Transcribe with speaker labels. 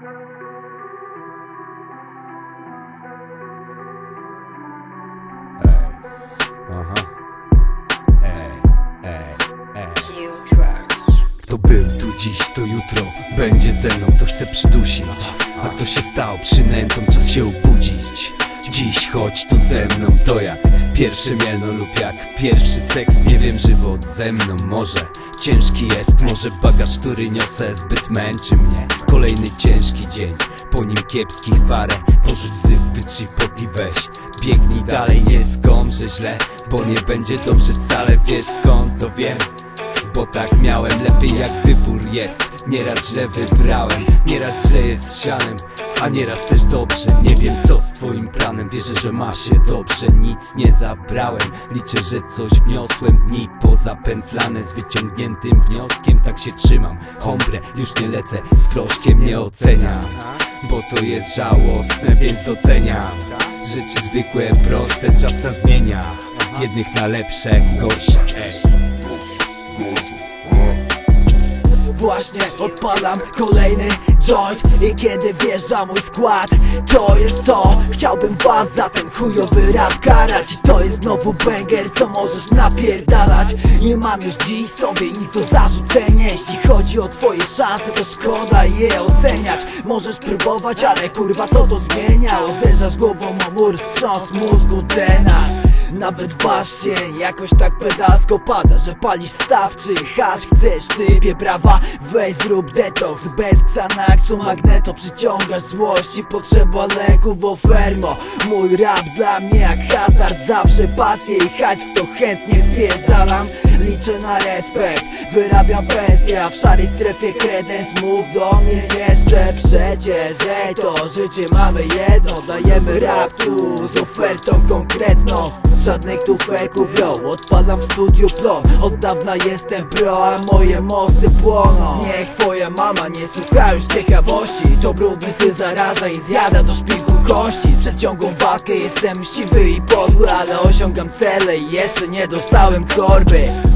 Speaker 1: Kto był tu dziś, to jutro będzie ze mną, to chce przydusić? A kto się stał przynętą, czas się obudzić Dziś chodź tu ze mną, to jak pierwszy mielno lub jak pierwszy seks. Nie wiem, żywot ze mną może. Ciężki jest, może bagaż, który niosę zbyt męczy mnie. Kolejny ciężki dzień, po nim kiepskich parę Porzuć zyw, wytrzyj i weź. Biegnij dalej, nie skomrze źle Bo nie będzie dobrze wcale, wiesz skąd to wiem bo tak miałem, lepiej jak wybór jest. Nieraz źle wybrałem, nieraz źle jest sianem A nieraz też dobrze, nie wiem co z twoim planem. Wierzę, że ma się dobrze, nic nie zabrałem. Liczę, że coś wniosłem, dni pozapętlane Z wyciągniętym wnioskiem, tak się trzymam. Hombre, już nie lecę, z proszkiem nie oceniam Bo to jest żałosne, więc doceniam. Rzeczy zwykłe, proste, czas nas zmienia. Jednych na lepsze, gorsze, ej
Speaker 2: Właśnie odpalam kolejny joint. I kiedy wjeżdża mój skład To jest to. Chciałbym was za ten chujowy rap karać. To jest znowu banger, co możesz napierdalać. Nie mam już dziś sobie nic do zarzucenia. Jeśli chodzi o twoje szanse, to szkoda je oceniać. Możesz próbować, ale kurwa co to zmienia? Uderzasz głową o mur, wstrząs mózgu denat nawet właśnie jakoś tak pedalsko pada Że palisz staw czy hasz Chcesz typie prawa Weź zrób detoks Bez Xanaxu magneto. Przyciągasz złości Potrzeba leków ofermo. Mój rap dla mnie jak hazard Zawsze pasję i hajs w to chętnie wpierdalam. Liczę na respekt Wyrabiam pensję a w szarej strefie kredens. Mów do mnie jeszcze przecież Ej to życie mamy jedno. Dajemy rap tu z ofertą konkretną Żadnych tu fejków, yo Odpalam w studiu plon Od dawna jestem pro, a moje mosty płoną. Niech twoja mama nie słucha już ciekawości. To brudny sy zaraża i zjada do szpiku kości. Przez ciągłą walkę jestem siwy i podły Ale osiągam cele i jeszcze nie dostałem korby